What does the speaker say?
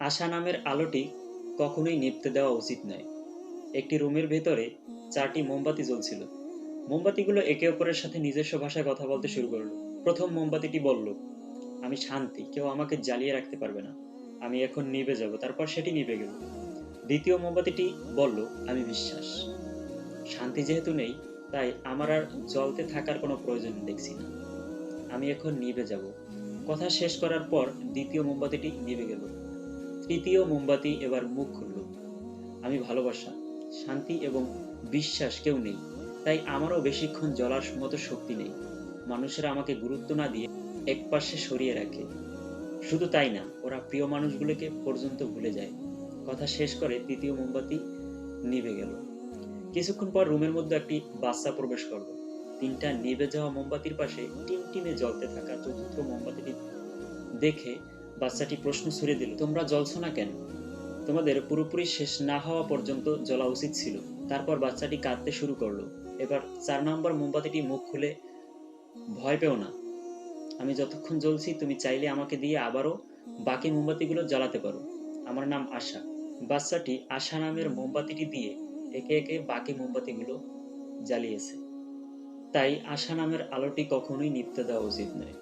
আশা নামের আলোটি কখনোই নিভতে দেওয়া উচিত নয়। একটি রুমের ভেতরে চারটি মোমবাতি জ্বলছিল। মোমবাতিগুলো একে অপরের সাথে নিজস্ব ভাষায় কথা বলতে শুরু করল। প্রথম মোমবাতিটি বলল, আমি শান্তি, কেউ আমাকে জ্বালিয়ে রাখতে পারবে না। আমি এখন নিভে যাব। তারপর সেটি নিভে গেল। দ্বিতীয় মোমবাতিটি বলল, আমি বিশ্বাস। শান্তি যেহেতু নেই, তাই আমার আর জ্বলতে থাকার কোনো প্রয়োজন দেখছি না। আমি এখন নিভে যাব। কথা শেষ করার পর দ্বিতীয় মোমবাতিটি নিভে গেল। তৃতীয় মোমবাতি এবার মুখ খুলল। আমি ভালোবাসা, শান্তি এবং বিশ্বাস কেউ নেই, তাই আমারও বেশিক্ষণ জ্বলার মতো শক্তি নেই। মানুষেরা আমাকে গুরুত্ব না দিয়ে একপাশে সরিয়ে রাখে। শুধু তাই না, ওরা প্রিয় মানুষগুলোকে পর্যন্ত ভুলে যায়। কথা শেষ করে তৃতীয় মোমবাতি নিভে গেল। কিছুক্ষণ পর রুমের মধ্যে একটি বাচ্চা প্রবেশ করল। তিনটা নিভে যাওয়া মোমবাতির পাশে টিম টিমটিমে জ্বলতে থাকা চতুর্থ মোমবাতিটি দেখে বাচ্চাটি প্রশ্ন ছুড়ে দিল, তোমরা জ্বলছ না কেন? তোমাদের পুরোপুরি শেষ না হওয়া পর্যন্ত জ্বলা উচিত ছিল। তারপর বাচ্চাটি কাঁদতে শুরু করল। এবার চার নম্বর মোমবাতিটি মুখ খুলে, ভয় পেও না, আমি যতক্ষণ জ্বলছি তুমি চাইলে আমাকে দিয়ে আবারও বাকি মোমবাতিগুলো জ্বালাতে পারো। আমার নাম আশা। বাচ্চাটি আশা নামের মোমবাতিটি দিয়ে একে একে বাকি মোমবাতিগুলো জ্বালিয়েছে। তাই আশা নামের আলোটি কখনোই নিভতে দেওয়া উচিত নয়।